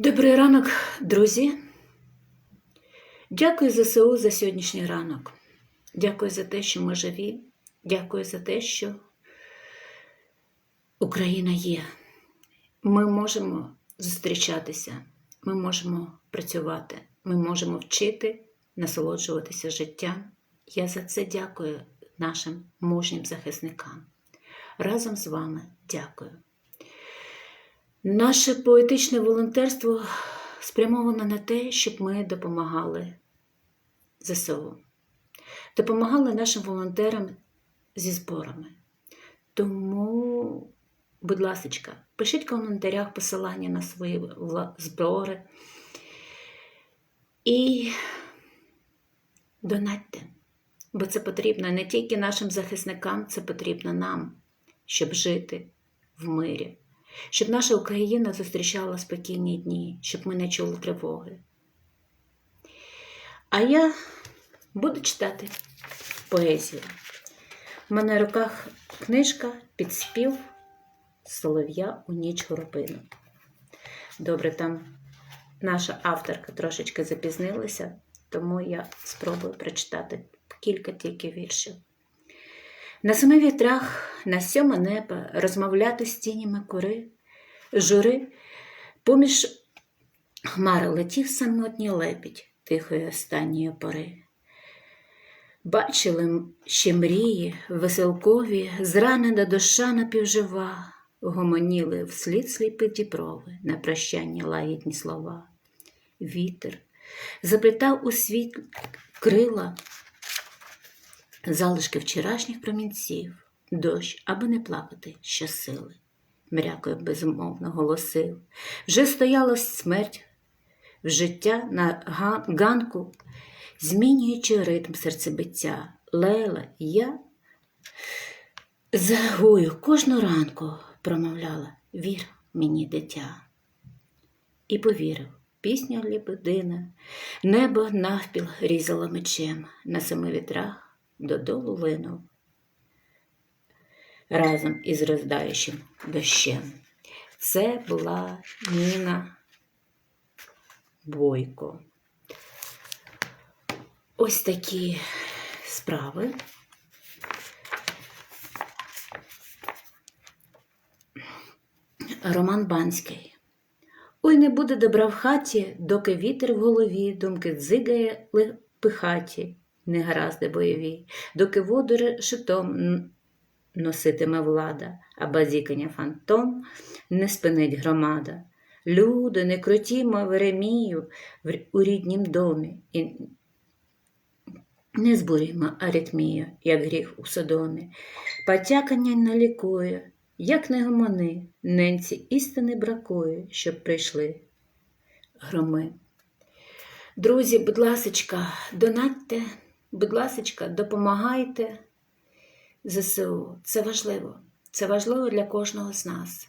Добрий ранок, друзі. Дякую ЗСУ за сьогоднішній ранок. Дякую за те, що ми живі. Дякую за те, що Україна є. Ми можемо зустрічатися, ми можемо працювати, ми можемо вчити, насолоджуватися життям. Я за це дякую нашим мужнім захисникам. Разом з вами дякую. Наше поетичне волонтерство спрямовано на те, щоб ми допомагали ЗСУ, допомагали нашим волонтерам зі зборами. Тому, будь ласка, пишіть в коментарях посилання на свої збори. І донатьте, бо це потрібно не тільки нашим захисникам, це потрібно нам, щоб жити в мирі щоб наша Україна зустрічала спокійні дні, щоб ми не чули тривоги. А я буду читати поезію. У мене в руках книжка Підспів Солов'я у ніч горобину. Добре, там наша авторка трошечки запізнилася, тому я спробую прочитати кілька тільки віршів. На семи вітрах, на сьоме небо розмовляти з тінями кори, жури, поміж хмари летів самотній лепідь тихої останньої пори. Бачили ще мрії, веселкові, зранена душа напівжива, гомоніли вслід сліпі діброви, на прощання лагідні слова. Вітер заплітав у світ крила залишки вчорашніх промінців, дощ, аби не плакати щосили, мрякою безумовно голосив. Вже стояла смерть в життя на га- ганку, змінюючи ритм серцебиття. Лела, я загую кожну ранку, промовляла, вір мені, дитя. І повірив, пісня лебедина, небо навпіл різало мечем, на семи вітрах додолу линув разом із роздаючим дощем. Це була Ніна Бойко. Ось такі справи. Роман Банський. Ой, не буде добра в хаті, доки вітер в голові, думки дзигає пихаті, негаразди бойові, доки воду решетом носитиме влада, а базікання фантом не спинить громада. Люди, не крутімо Веремію у ріднім домі, і не збурюємо аритмію, як гріх у Содомі. Потякання не лікує, як не гомони, ненці істини бракує, щоб прийшли громи. Друзі, будь ласочка, донатьте, будь ласочка, допомагайте ЗСУ. Це важливо. Це важливо для кожного з нас.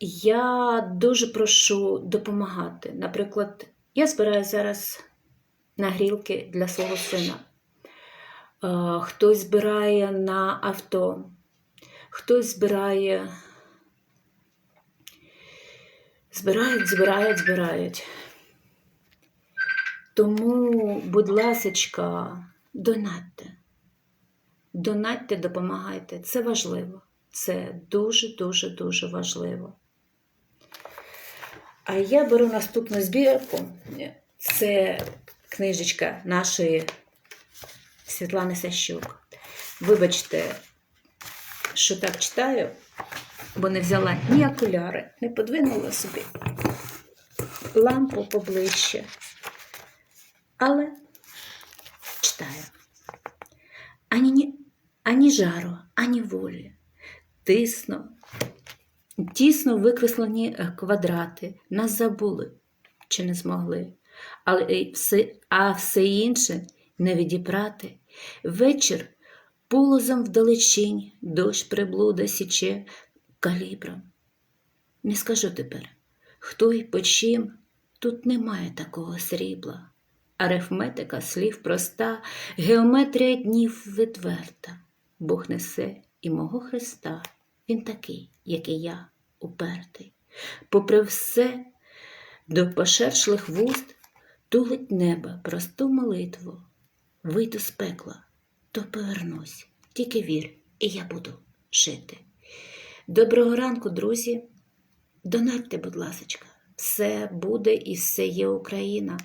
Я дуже прошу допомагати. Наприклад, я збираю зараз нагрілки для свого сина. Е, Хтось збирає на авто, хтось збирає. Збирають, збирають, збирають. Тому, будь ласочка, донатьте. Донатьте, допомагайте. Це важливо. Це дуже, дуже, дуже важливо. А я беру наступну збірку. Це книжечка нашої Світлани Сащук. Вибачте, що так читаю, бо не взяла ні окуляри, не подвинула собі лампу поближче. Але читаю. Ані, ні- ані жару, ані волі. Тисно, тісно викреслені е, квадрати. Нас забули чи не змогли. Але все, а все інше не відібрати. Вечір полозом вдалечінь, дощ приблуда січе калібром. Не скажу тепер, хто й по чим, тут немає такого срібла. Арифметика слів проста, геометрія днів відверта. Бог несе і мого Христа, Він такий, як і я, упертий. Попри все, До пошершлих вуст тулить неба просту молитву. Вийду з пекла, то повернусь. Тільки вір, і я буду жити. Доброго ранку, друзі. Донатьте, будь ласочка, все буде і все є Україна.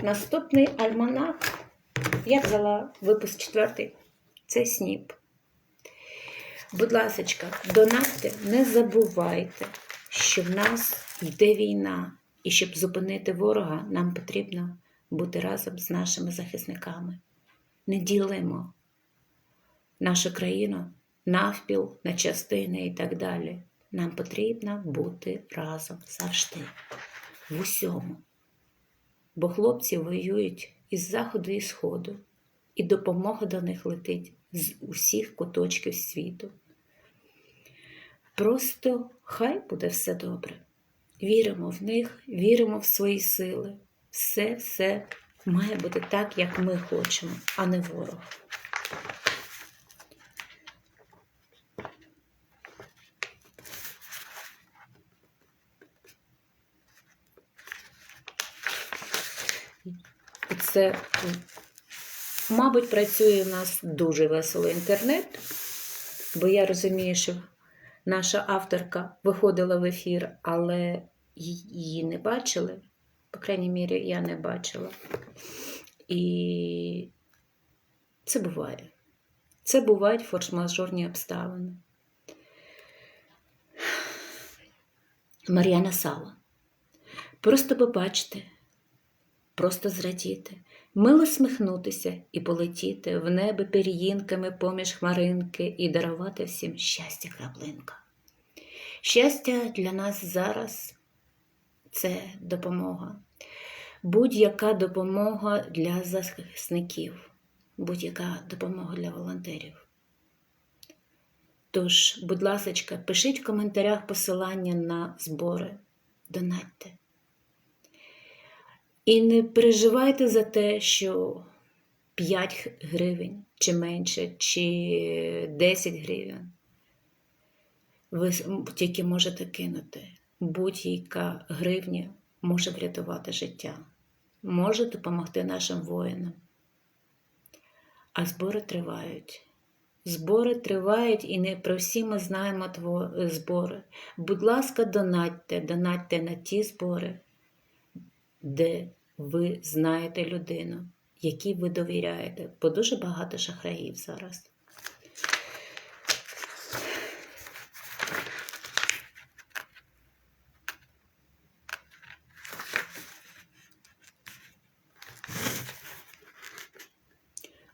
Наступний альманах я взяла випуск четвертий. Це сніп. Будь ласочка, донатьте, не забувайте, що в нас йде війна, і щоб зупинити ворога, нам потрібно бути разом з нашими захисниками. Не ділимо нашу країну навпіл, на частини і так далі. Нам потрібно бути разом завжди, в усьому. Бо хлопці воюють із заходу і сходу, і допомога до них летить з усіх куточків світу. Просто хай буде все добре. Віримо в них, віримо в свої сили. Все, все має бути так, як ми хочемо, а не ворог. Це, мабуть, працює у нас дуже весело інтернет, бо я розумію, що наша авторка виходила в ефір, але її не бачили. По крайній мірі, я не бачила. І це буває. Це бувають форс-мажорні обставини. Мар'яна Сала. Просто побачте, просто зрадіти, мило сміхнутися і полетіти в небо пір'їнками поміж хмаринки і дарувати всім щастя краплинка. Щастя для нас зараз це допомога. Будь-яка допомога для захисників, будь-яка допомога для волонтерів. Тож, будь ласка, пишіть в коментарях посилання на збори, донатьте. І не переживайте за те, що 5 гривень чи менше, чи 10 гривень. Ви тільки можете кинути. Будь-яка гривня може врятувати життя, може допомогти нашим воїнам. А збори тривають. Збори тривають і не про всі ми знаємо тво... збори. Будь ласка, донатьте, донатьте на ті збори, де ви знаєте людину, якій ви довіряєте, бо дуже багато шахраїв зараз.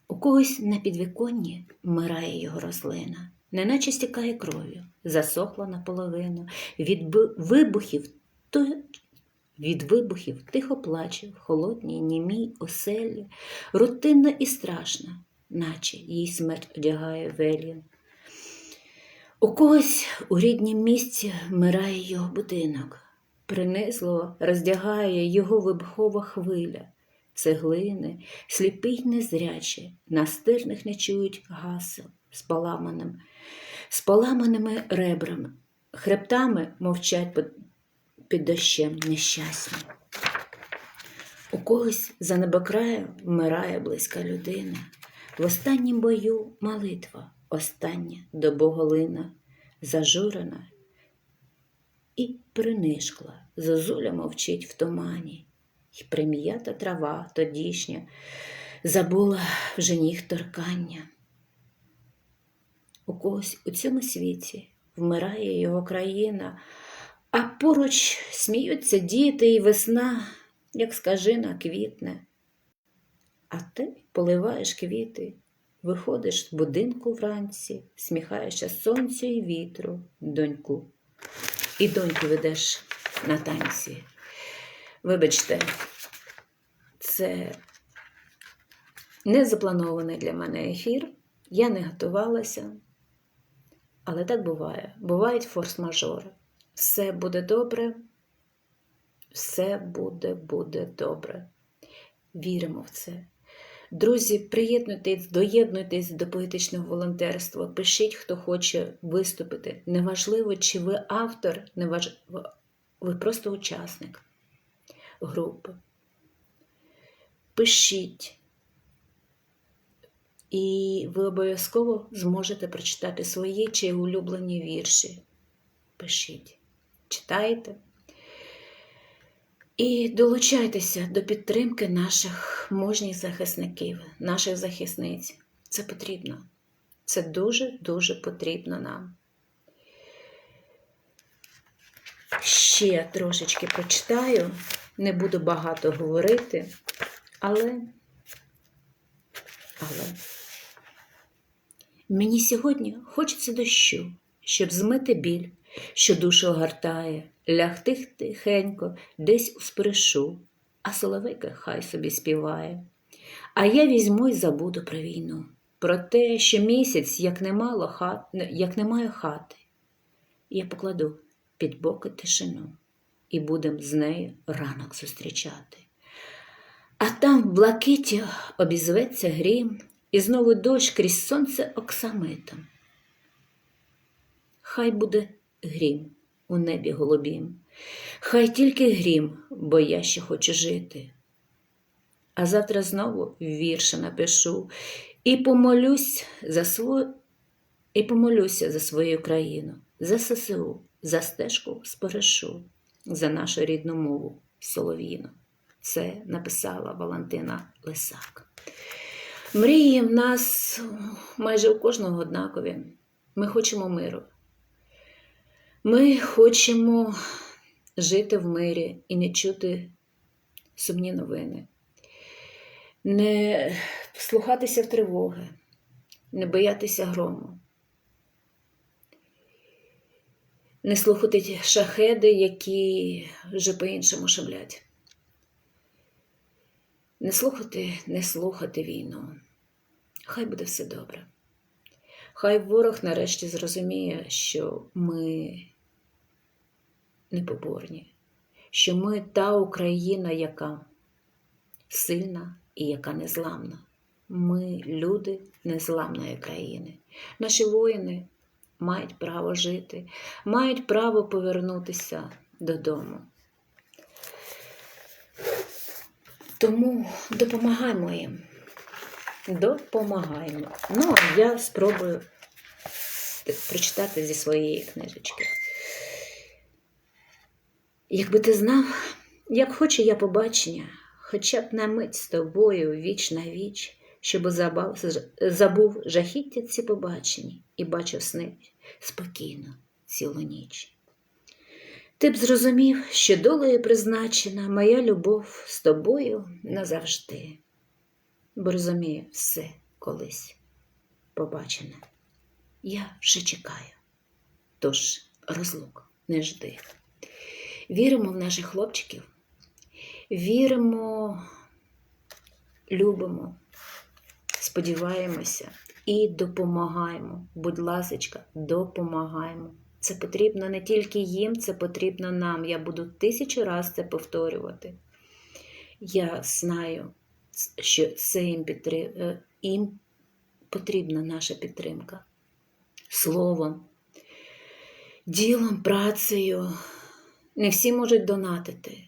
У когось на підвіконні вмирає його рослина, неначе стікає кров'ю, засохла наполовину, від вибухів від вибухів тихо плаче в холодній, німій оселі, рутинна і страшна, наче їй смерть одягає велін. У когось у ріднім місці вмирає його будинок, принизливо роздягає його вибухова хвиля, цеглини, сліпі й незрячі, настирних не чують гасел з поламаним, з поламаними ребрами, хребтами мовчать під, дощем нещасні. У когось за небокраєм вмирає близька людина. В останнім бою молитва, остання до Боголина, зажурена і принишкла, зозуля мовчить в тумані, І прим'ята трава тодішня забула вже ніг торкання. У когось у цьому світі вмирає його країна, а поруч сміються діти і весна, як скажина, квітне. А ти поливаєш квіти, виходиш з будинку вранці, сміхаєшся сонцю і вітру, доньку, і доньку ведеш на танці. Вибачте, це не запланований для мене ефір. Я не готувалася, але так буває. Бувають форс-мажори. Все буде добре, все буде, буде добре. Віримо в це. Друзі, приєднуйтесь, доєднуйтесь до поетичного волонтерства. Пишіть, хто хоче виступити. Неважливо, чи ви автор, неважливо, ви просто учасник групи. Пишіть. І ви обов'язково зможете прочитати свої чи улюблені вірші. Пишіть, читайте. І долучайтеся до підтримки наших мужніх захисників, наших захисниць. Це потрібно. Це дуже-дуже потрібно нам. Ще трошечки прочитаю, не буду багато говорити, але, але мені сьогодні хочеться дощу, щоб змити біль, що душу огортає, лягти тихенько, десь у спиришу, а соловейка хай собі співає. А я візьму й забуду про війну, про те, що місяць, як немало хат, як немає хати, я покладу під боки тишину і будем з нею ранок зустрічати. А там в блакиті обізветься грім, і знову дощ крізь сонце оксамитом. Хай буде грім у небі голубім, хай тільки грім, бо я ще хочу жити. А завтра знову вірша напишу і помолюсь за свою, і помолюся за свою країну, за ССУ, за стежку споришу, за нашу рідну мову Солов'їну. Це написала Валентина Лисак. Мрії в нас майже у кожного однакові. Ми хочемо миру. Ми хочемо жити в мирі і не чути сумні новини, не слухатися в тривоги, не боятися грому, не слухати шахеди, які вже по-іншому шаблять. Не слухати, не слухати війну. Хай буде все добре. Хай ворог нарешті зрозуміє, що ми непоборні, що ми та Україна, яка сильна і яка незламна. Ми люди незламної країни. Наші воїни мають право жити, мають право повернутися додому. Тому допомагаємо їм. Допомагаємо. Ну, а я спробую прочитати зі своєї книжечки. Якби ти знав, як хочу я побачення, хоча б на мить з тобою віч на віч, щоб забав, забув жахіття ці побачені і бачив сни спокійно цілу ніч. Ти б зрозумів, що долею призначена моя любов з тобою назавжди, бо розумію все колись побачене. Я вже чекаю, тож розлук не жди. Віримо в наших хлопчиків, віримо, любимо, сподіваємося і допомагаємо. Будь ласочка, допомагаємо. Це потрібно не тільки їм, це потрібно нам. Я буду тисячу разів це повторювати. Я знаю, що це їм, підтрим... їм потрібна наша підтримка. Словом, ділом, працею. Не всі можуть донатити,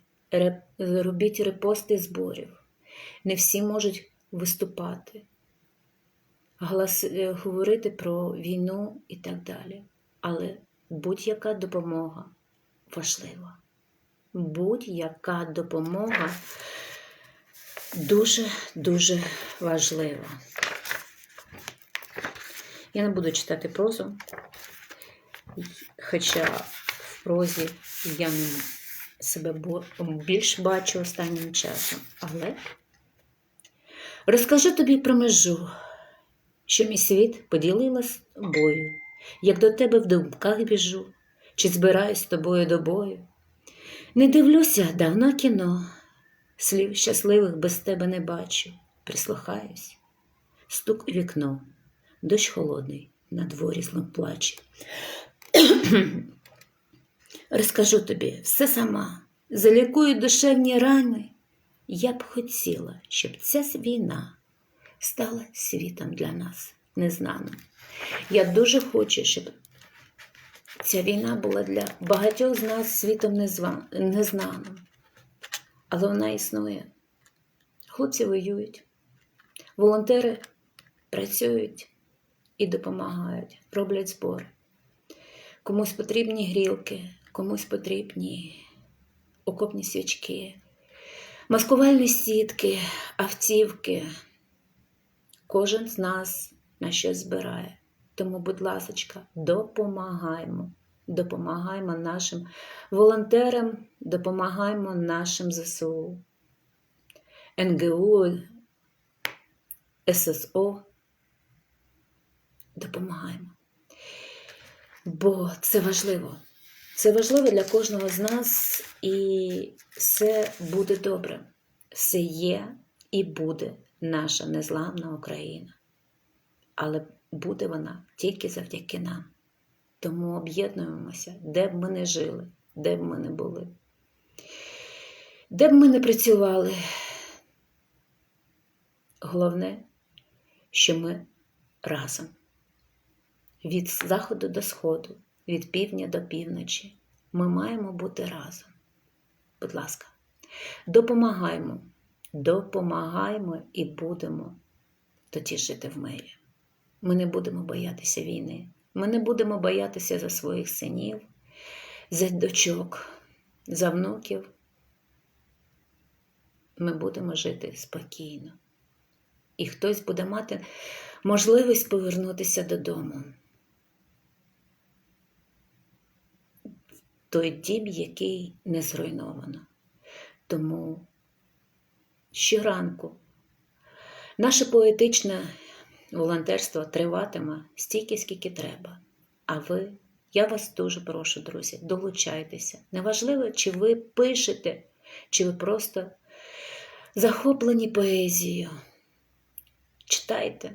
робіть репости зборів. Не всі можуть виступати, глас... говорити про війну і так далі. Але будь-яка допомога важлива. Будь-яка допомога дуже-дуже важлива. Я не буду читати прозу, хоча в прозі я себе більш бачу останнім часом. Але розкажу тобі про межу, що мій світ поділила з тобою, як до тебе в думках біжу, чи збираюсь з тобою до бою. Не дивлюся давно кіно, слів щасливих без тебе не бачу, прислухаюсь, стук у вікно, дощ холодний, на дворі злом плаче. Розкажу тобі все сама, залікую душевні рани. Я б хотіла, щоб ця війна стала світом для нас незнаним. Я дуже хочу, щоб ця війна була для багатьох з нас світом незнаним. Але вона існує. Хлопці воюють, волонтери працюють і допомагають, роблять збори. Комусь потрібні грілки, комусь потрібні окопні свічки, маскувальні сітки, автівки. Кожен з нас на щось збирає. Тому, будь ласка, допомагаємо. Допомагаємо нашим волонтерам, допомагаємо нашим ЗСУ, НГУ, ССО. Допомагаємо. Бо це важливо. Це важливо для кожного з нас, і все буде добре. Все є і буде наша незламна Україна. Але буде вона тільки завдяки нам. Тому об'єднуємося, де б ми не жили, де б ми не були, де б ми не працювали. Головне, що ми разом від заходу до сходу, від півдня до півночі. Ми маємо бути разом. Будь ласка, допомагаємо, допомагаємо і будемо тоді жити в мирі. Ми не будемо боятися війни. Ми не будемо боятися за своїх синів, за дочок, за внуків. Ми будемо жити спокійно. І хтось буде мати можливість повернутися додому. Той дім, який не зруйновано. Тому щоранку наше поетичне волонтерство триватиме стільки, скільки треба. А ви, я вас дуже прошу, друзі, долучайтеся. Неважливо, чи ви пишете, чи ви просто захоплені поезією. Читайте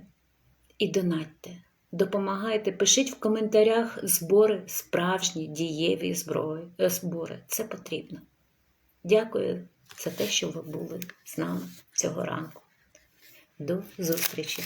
і донатьте, допомагайте, пишіть в коментарях збори, справжні дієві зброї, е, збори. Це потрібно. Дякую за те, що ви були з нами цього ранку. До зустрічі!